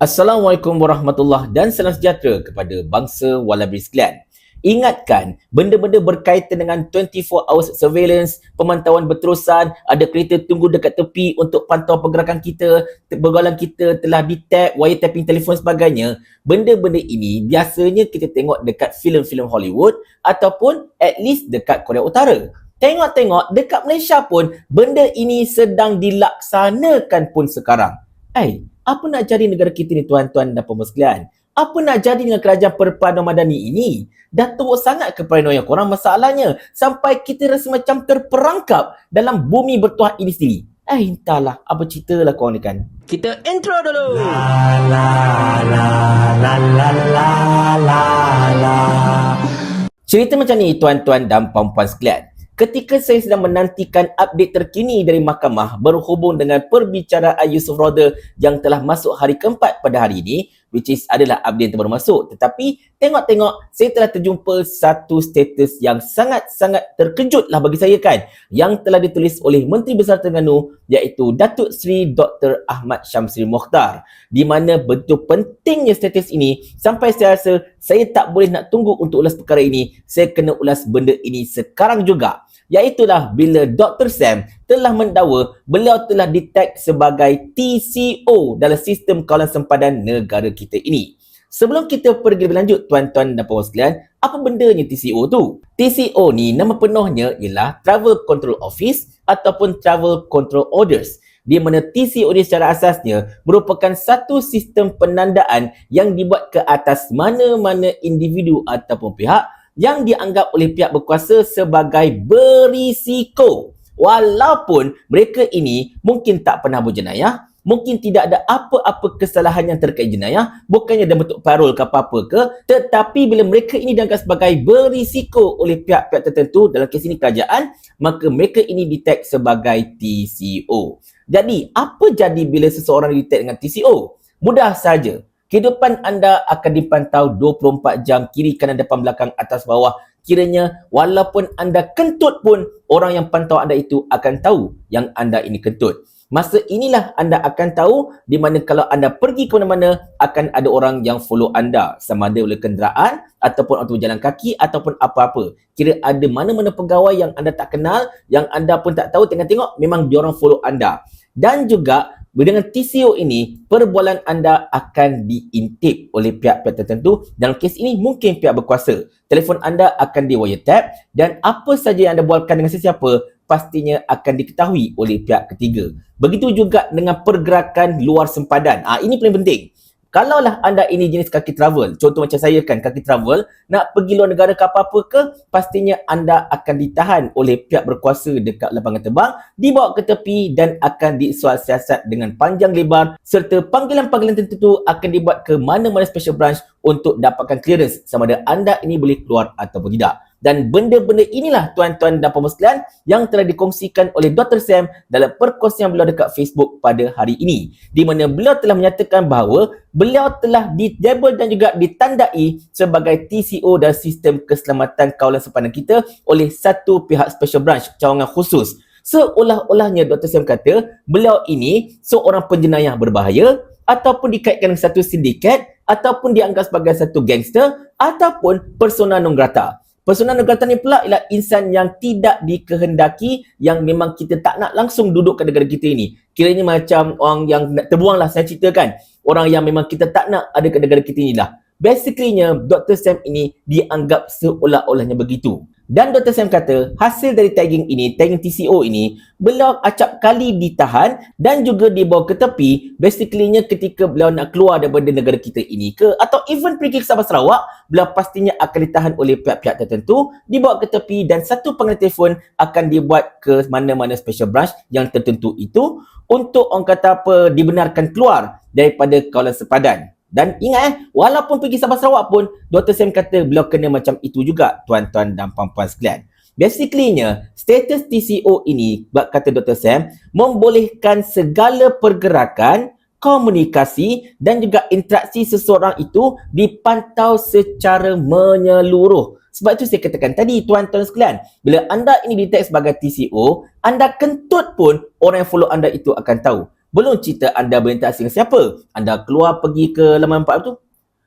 Assalamualaikum warahmatullahi dan salam sejahtera kepada bangsa Walabri sekalian. Ingatkan, benda-benda berkaitan dengan 24 hours surveillance, pemantauan berterusan, ada kereta tunggu dekat tepi untuk pantau pergerakan kita, pergaulan kita telah di-tap, wiretapping telefon sebagainya. Benda-benda ini biasanya kita tengok dekat filem-filem Hollywood ataupun at least dekat Korea Utara. Tengok-tengok dekat Malaysia pun benda ini sedang dilaksanakan pun sekarang. Eh, apa nak jadi negara kita ni tuan-tuan dan puan sekalian? Apa nak jadi dengan kerajaan perpaduan madani ini? Dah teruk sangat ke paranoia korang masalahnya sampai kita rasa macam terperangkap dalam bumi bertuah ini sendiri. Eh entahlah apa cerita lah korang ni kan. Kita intro dulu. La la la la la la la la. Cerita macam ni tuan-tuan dan puan-puan sekalian ketika saya sedang menantikan update terkini dari mahkamah berhubung dengan perbicaraan Yusuf Roda yang telah masuk hari keempat pada hari ini which is adalah update yang baru masuk. Tetapi tengok-tengok saya telah terjumpa satu status yang sangat-sangat terkejut lah bagi saya kan yang telah ditulis oleh Menteri Besar Terengganu iaitu Datuk Seri Dr. Ahmad Syamsri Mokhtar di mana betul pentingnya status ini sampai saya rasa saya tak boleh nak tunggu untuk ulas perkara ini. Saya kena ulas benda ini sekarang juga Iaitulah bila Dr. Sam telah mendakwa beliau telah detect sebagai TCO dalam sistem kawalan sempadan negara kita ini. Sebelum kita pergi lebih lanjut tuan-tuan dan puan sekalian, apa bendanya TCO tu? TCO ni nama penuhnya ialah Travel Control Office ataupun Travel Control Orders. Di mana TCO ni secara asasnya merupakan satu sistem penandaan yang dibuat ke atas mana-mana individu ataupun pihak yang dianggap oleh pihak berkuasa sebagai berisiko. Walaupun mereka ini mungkin tak pernah berjenayah mungkin tidak ada apa-apa kesalahan yang terkait jenayah bukannya dalam bentuk parol ke apa-apa ke tetapi bila mereka ini dianggap sebagai berisiko oleh pihak-pihak tertentu dalam kes ini kerajaan maka mereka ini detect sebagai TCO jadi apa jadi bila seseorang detect dengan TCO mudah saja Kehidupan anda akan dipantau 24 jam kiri kanan depan belakang atas bawah. Kiranya walaupun anda kentut pun orang yang pantau anda itu akan tahu yang anda ini kentut. Masa inilah anda akan tahu di mana kalau anda pergi ke mana-mana akan ada orang yang follow anda sama ada oleh kenderaan ataupun untuk berjalan kaki ataupun apa-apa. Kira ada mana-mana pegawai yang anda tak kenal yang anda pun tak tahu tengok-tengok memang diorang follow anda. Dan juga dengan TCO ini, perbualan anda akan diintip oleh pihak-pihak tertentu. Dalam kes ini, mungkin pihak berkuasa. Telefon anda akan di wiretap dan apa saja yang anda bualkan dengan sesiapa, pastinya akan diketahui oleh pihak ketiga. Begitu juga dengan pergerakan luar sempadan. Ah ini paling penting. Kalaulah anda ini jenis kaki travel, contoh macam saya kan kaki travel, nak pergi luar negara ke apa-apa ke, pastinya anda akan ditahan oleh pihak berkuasa dekat lapangan terbang, dibawa ke tepi dan akan disual siasat dengan panjang lebar serta panggilan-panggilan tertentu akan dibuat ke mana-mana special branch untuk dapatkan clearance sama ada anda ini boleh keluar ataupun tidak dan benda-benda inilah tuan-tuan dan sekalian yang telah dikongsikan oleh Dr. Sam dalam perkongsian beliau dekat Facebook pada hari ini di mana beliau telah menyatakan bahawa beliau telah didabel dan juga ditandai sebagai TCO dan sistem keselamatan kawalan sempadan kita oleh satu pihak special branch cawangan khusus seolah-olahnya Dr. Sam kata beliau ini seorang penjenayah berbahaya ataupun dikaitkan dengan satu sindiket ataupun dianggap sebagai satu gangster ataupun persona non grata Persona negara ni pula ialah insan yang tidak dikehendaki yang memang kita tak nak langsung duduk ke negara kita ini. Kiranya macam orang yang terbuang lah saya ceritakan. Orang yang memang kita tak nak ada ke negara kita ini lah. Basically-nya Dr. Sam ini dianggap seolah-olahnya begitu. Dan Dr. Sam kata, hasil dari tagging ini, tagging TCO ini, beliau acap kali ditahan dan juga dibawa ke tepi basically-nya ketika beliau nak keluar daripada negara kita ini ke atau even pergi ke Sabah Sarawak, beliau pastinya akan ditahan oleh pihak-pihak tertentu, dibawa ke tepi dan satu panggilan telefon akan dibuat ke mana-mana special branch yang tertentu itu untuk orang kata apa, dibenarkan keluar daripada kawalan sepadan. Dan ingat eh, walaupun pergi Sabah Sarawak pun, Dr. Sam kata beliau kena macam itu juga, tuan-tuan dan puan-puan sekalian. Basically-nya, status TCO ini, kata Dr. Sam, membolehkan segala pergerakan, komunikasi dan juga interaksi seseorang itu dipantau secara menyeluruh. Sebab itu saya katakan tadi tuan-tuan sekalian, bila anda ini detect sebagai TCO, anda kentut pun orang yang follow anda itu akan tahu. Belum cerita anda berinteraksi dengan siapa. Anda keluar pergi ke laman empat tu.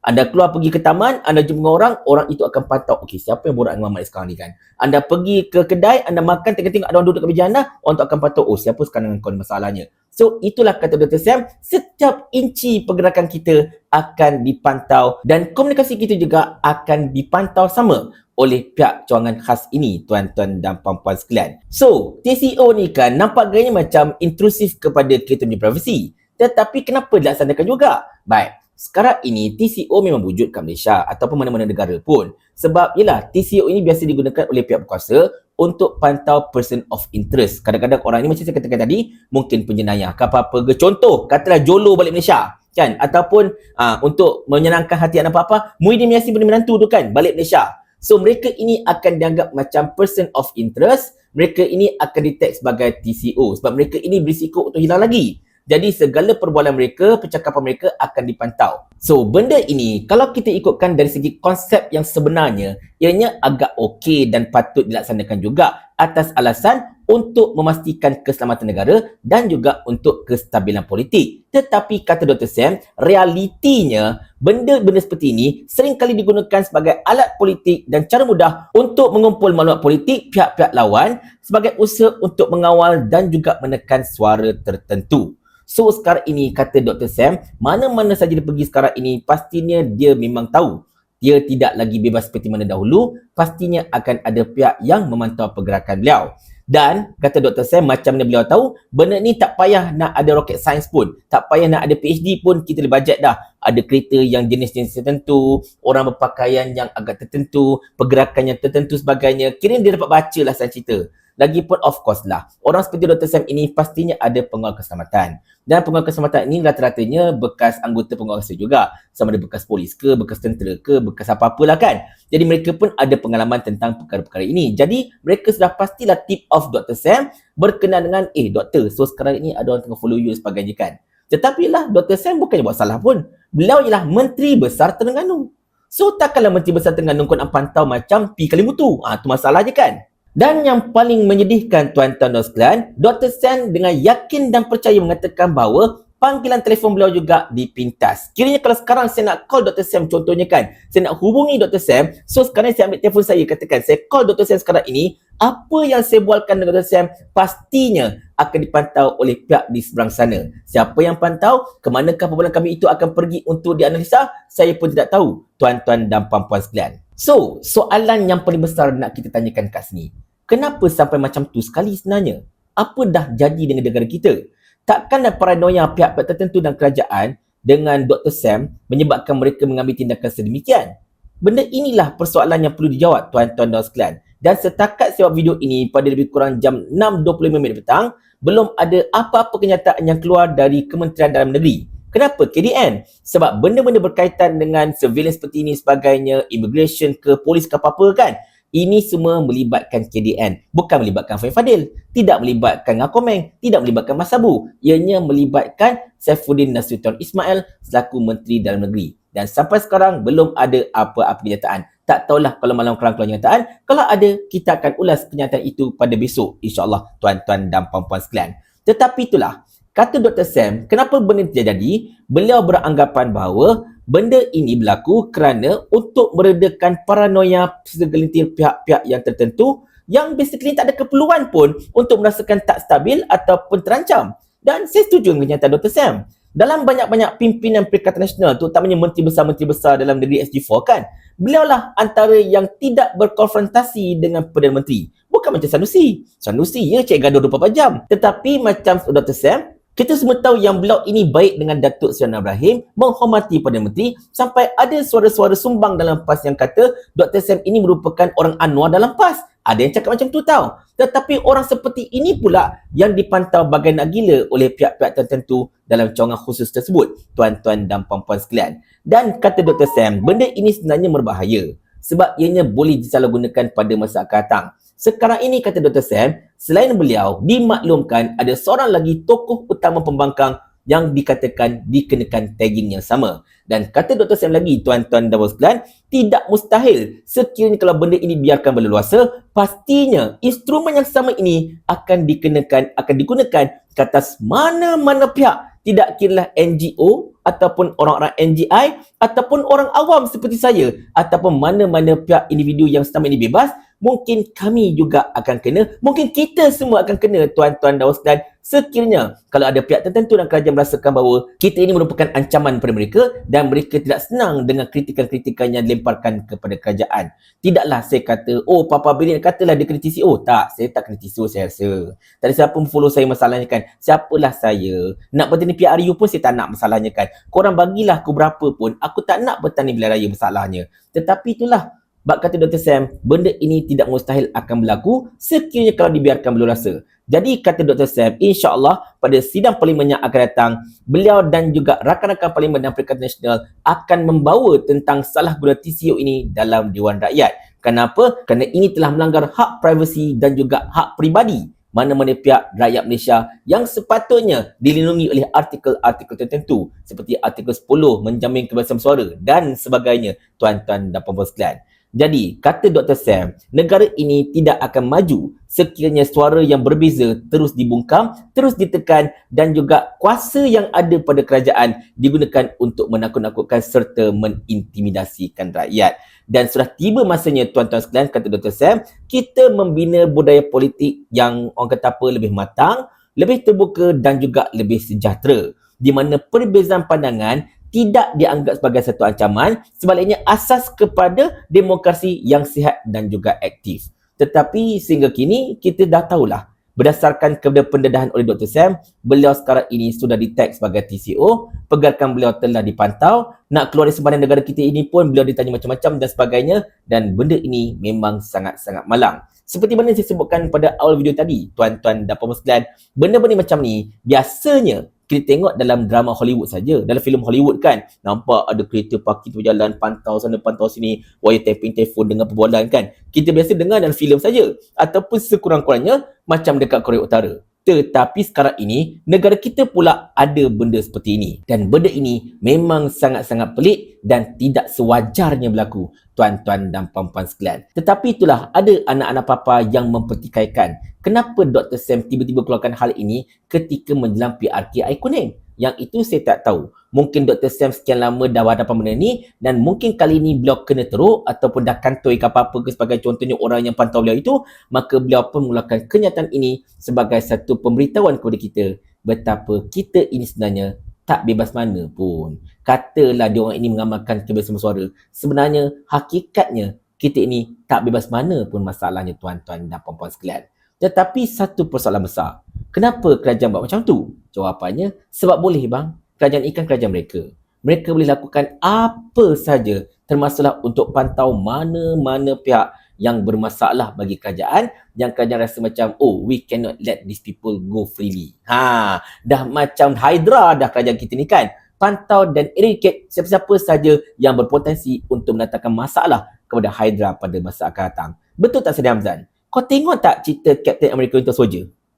Anda keluar pergi ke taman, anda jumpa dengan orang, orang itu akan pantau, okey, siapa yang borak dengan Muhammad sekarang ni kan? Anda pergi ke kedai, anda makan, tengok-tengok ada orang duduk kat meja anda, orang tu akan pantau, oh, siapa sekarang dengan kau masalahnya? So, itulah kata Dr. Sam, setiap inci pergerakan kita akan dipantau dan komunikasi kita juga akan dipantau sama oleh pihak cawangan khas ini, tuan-tuan dan puan-puan sekalian. So, TCO ni kan nampak gayanya macam intrusif kepada kita punya privacy. Tetapi kenapa dilaksanakan juga? Baik, sekarang ini TCO memang wujud kat Malaysia ataupun mana-mana negara pun. Sebab ialah TCO ini biasa digunakan oleh pihak berkuasa untuk pantau person of interest. Kadang-kadang orang ini macam saya katakan tadi, mungkin penjenayah ke apa-apa ke. Contoh, katalah Jolo balik Malaysia. Kan? Ataupun uh, untuk menyenangkan hati anak apa-apa, Muhyiddin Yassin benda menantu tu kan, balik Malaysia. So mereka ini akan dianggap macam person of interest. Mereka ini akan detect sebagai TCO. Sebab mereka ini berisiko untuk hilang lagi. Jadi segala perbualan mereka, percakapan mereka akan dipantau. So benda ini kalau kita ikutkan dari segi konsep yang sebenarnya, ianya agak okey dan patut dilaksanakan juga atas alasan untuk memastikan keselamatan negara dan juga untuk kestabilan politik. Tetapi kata Dr. Sam, realitinya benda-benda seperti ini seringkali digunakan sebagai alat politik dan cara mudah untuk mengumpul maklumat politik pihak-pihak lawan sebagai usaha untuk mengawal dan juga menekan suara tertentu. So sekarang ini kata Dr. Sam, mana-mana saja dia pergi sekarang ini pastinya dia memang tahu dia tidak lagi bebas seperti mana dahulu, pastinya akan ada pihak yang memantau pergerakan beliau. Dan kata Dr. Sam macam mana beliau tahu, benda ni tak payah nak ada rocket science pun, tak payah nak ada PhD pun kita boleh bajet dah. Ada kereta yang jenis-jenis tertentu, orang berpakaian yang agak tertentu, pergerakan yang tertentu sebagainya. Kira dia dapat baca lah saya cerita. Lagipun of course lah, orang seperti Dr. Sam ini pastinya ada pengawal keselamatan. Dan pengawal keselamatan ini rata-ratanya bekas anggota pengawal keselamatan juga. Sama ada bekas polis ke, bekas tentera ke, bekas apa-apa lah kan. Jadi mereka pun ada pengalaman tentang perkara-perkara ini. Jadi mereka sudah pastilah tip of Dr. Sam berkenaan dengan, eh doktor, so sekarang ini ada orang tengah follow you sebagainya kan. Tetapi lah Dr. Sam bukannya buat salah pun. Beliau ialah Menteri Besar Terengganu. So takkanlah Menteri Besar Terengganu kau nak pantau macam P Kalimutu. Ah ha, tu masalah je kan. Dan yang paling menyedihkan tuan-tuan dan sekalian, Dr. Sen dengan yakin dan percaya mengatakan bahawa panggilan telefon beliau juga dipintas. Kiranya kalau sekarang saya nak call Dr. Sam contohnya kan, saya nak hubungi Dr. Sam, so sekarang saya ambil telefon saya katakan saya call Dr. Sam sekarang ini, apa yang saya bualkan dengan Dr. Sam pastinya akan dipantau oleh pihak di seberang sana. Siapa yang pantau, ke manakah perbualan kami itu akan pergi untuk dianalisa, saya pun tidak tahu, tuan-tuan dan puan-puan sekalian. So, soalan yang paling besar nak kita tanyakan kat sini. Kenapa sampai macam tu sekali sebenarnya? Apa dah jadi dengan negara kita? Takkan ada paranoia pihak-pihak tertentu dan kerajaan dengan Dr. Sam menyebabkan mereka mengambil tindakan sedemikian? Benda inilah persoalan yang perlu dijawab tuan-tuan dan sekalian. Dan setakat buat video ini pada lebih kurang jam 6.25 minit petang, belum ada apa-apa kenyataan yang keluar dari Kementerian Dalam Negeri Kenapa KDN? Sebab benda-benda berkaitan dengan surveillance seperti ini sebagainya, immigration ke polis ke apa-apa kan? Ini semua melibatkan KDN. Bukan melibatkan Fain Fadil. Tidak melibatkan Ngakomeng. Tidak melibatkan Mas Sabu. Ianya melibatkan Saifuddin Nasution Ismail selaku Menteri Dalam Negeri. Dan sampai sekarang belum ada apa-apa kenyataan. Tak tahulah kalau malam kelang keluar kenyataan. Kalau ada, kita akan ulas kenyataan itu pada besok. InsyaAllah tuan-tuan dan puan-puan sekalian. Tetapi itulah, Kata Dr. Sam, kenapa benda terjadi? Beliau beranggapan bahawa benda ini berlaku kerana untuk meredakan paranoia segelintir pihak-pihak yang tertentu yang basically tak ada keperluan pun untuk merasakan tak stabil ataupun terancam. Dan saya setuju dengan kenyataan Dr. Sam. Dalam banyak-banyak pimpinan Perikatan Nasional, terutamanya menteri besar-menteri besar dalam negeri SG4 kan, beliau lah antara yang tidak berkonfrontasi dengan Perdana Menteri. Bukan macam Sanusi. Sanusi ya cek gaduh 24 jam. Tetapi macam Dr. Sam, kita semua tahu yang blog ini baik dengan Datuk Seri Ibrahim, menghormati Perdana Menteri sampai ada suara-suara sumbang dalam PAS yang kata Dr. Sam ini merupakan orang Anwar dalam PAS. Ada yang cakap macam tu tahu. Tetapi orang seperti ini pula yang dipantau bagai nak gila oleh pihak-pihak tertentu dalam cawangan khusus tersebut. Tuan-tuan dan puan-puan sekalian. Dan kata Dr. Sam, benda ini sebenarnya berbahaya. Sebab ianya boleh disalahgunakan pada masa akan datang. Sekarang ini kata Dr. Sam, selain beliau dimaklumkan ada seorang lagi tokoh utama pembangkang yang dikatakan dikenakan tagging yang sama. Dan kata Dr. Sam lagi, tuan-tuan dan puan tidak mustahil sekiranya kalau benda ini biarkan berleluasa, pastinya instrumen yang sama ini akan dikenakan, akan digunakan ke atas mana-mana pihak. Tidak kira NGO ataupun orang-orang NGI ataupun orang awam seperti saya ataupun mana-mana pihak individu yang selama ini bebas mungkin kami juga akan kena, mungkin kita semua akan kena tuan-tuan dan sekalian sekiranya kalau ada pihak tertentu dan kerajaan merasakan bahawa kita ini merupakan ancaman kepada mereka dan mereka tidak senang dengan kritikan-kritikan yang dilemparkan kepada kerajaan. Tidaklah saya kata, oh Papa Billy katalah dia TCO. Oh, tak, saya tak kena TCO saya rasa. Tak ada siapa follow saya masalahnya kan. Siapalah saya. Nak bertani PRU pun saya tak nak masalahnya kan. Korang bagilah aku berapa pun, aku tak nak bertani bila raya masalahnya. Tetapi itulah Bak kata Dr. Sam, benda ini tidak mustahil akan berlaku sekiranya kalau dibiarkan berleluasa. Jadi kata Dr. Sam, insya-Allah pada sidang parlimen yang akan datang, beliau dan juga rakan-rakan parlimen dan Perikatan Nasional akan membawa tentang salah guna TCO ini dalam Dewan Rakyat. Kenapa? Kerana ini telah melanggar hak privasi dan juga hak peribadi mana-mana pihak rakyat Malaysia yang sepatutnya dilindungi oleh artikel-artikel tertentu seperti artikel 10 menjamin kebebasan suara dan sebagainya tuan-tuan dan puan-puan sekalian. Jadi, kata Dr. Sam, negara ini tidak akan maju sekiranya suara yang berbeza terus dibungkam, terus ditekan dan juga kuasa yang ada pada kerajaan digunakan untuk menakut-nakutkan serta mengintimidasikan rakyat. Dan sudah tiba masanya tuan-tuan sekalian, kata Dr. Sam, kita membina budaya politik yang orang kata apa lebih matang, lebih terbuka dan juga lebih sejahtera. Di mana perbezaan pandangan tidak dianggap sebagai satu ancaman, sebaliknya asas kepada demokrasi yang sihat dan juga aktif. Tetapi sehingga kini kita dah tahulah berdasarkan kepada pendedahan oleh Dr. Sam, beliau sekarang ini sudah ditag sebagai TCO, pegarkan beliau telah dipantau, nak keluar dari sebarang negara kita ini pun beliau ditanya macam-macam dan sebagainya dan benda ini memang sangat-sangat malang. Seperti mana saya sebutkan pada awal video tadi, tuan-tuan dan puan sekalian, benda-benda macam ni biasanya kita tengok dalam drama Hollywood saja, dalam filem Hollywood kan, nampak ada kereta tu berjalan, pantau sana, pantau sini, wire tapping telefon dengan perbualan kan. Kita biasa dengar dalam filem saja ataupun sekurang-kurangnya macam dekat Korea Utara. Tetapi sekarang ini, negara kita pula ada benda seperti ini. Dan benda ini memang sangat-sangat pelik dan tidak sewajarnya berlaku, tuan-tuan dan puan-puan sekalian. Tetapi itulah, ada anak-anak papa yang mempertikaikan kenapa Dr. Sam tiba-tiba keluarkan hal ini ketika menjelang PRK Ikoning. Yang itu saya tak tahu. Mungkin Dr. Sam sekian lama dah berhadapan benda ni dan mungkin kali ini beliau kena teruk ataupun dah kantoi ke apa-apa ke sebagai contohnya orang yang pantau beliau itu maka beliau pun mengeluarkan kenyataan ini sebagai satu pemberitahuan kepada kita betapa kita ini sebenarnya tak bebas mana pun. Katalah dia orang ini mengamalkan kebebasan suara. Sebenarnya hakikatnya kita ini tak bebas mana pun masalahnya tuan-tuan dan puan-puan sekalian. Tetapi satu persoalan besar. Kenapa kerajaan buat macam tu? Jawapannya, sebab boleh bang. Kerajaan ikan kerajaan mereka. Mereka boleh lakukan apa saja termasuklah untuk pantau mana-mana pihak yang bermasalah bagi kerajaan yang kerajaan rasa macam oh we cannot let these people go freely. Ha, dah macam hydra dah kerajaan kita ni kan. Pantau dan eradicate siapa-siapa saja yang berpotensi untuk mendatangkan masalah kepada hydra pada masa akan datang. Betul tak Saddam Hamzan? Kau tengok tak cerita Captain America Winter Soldier?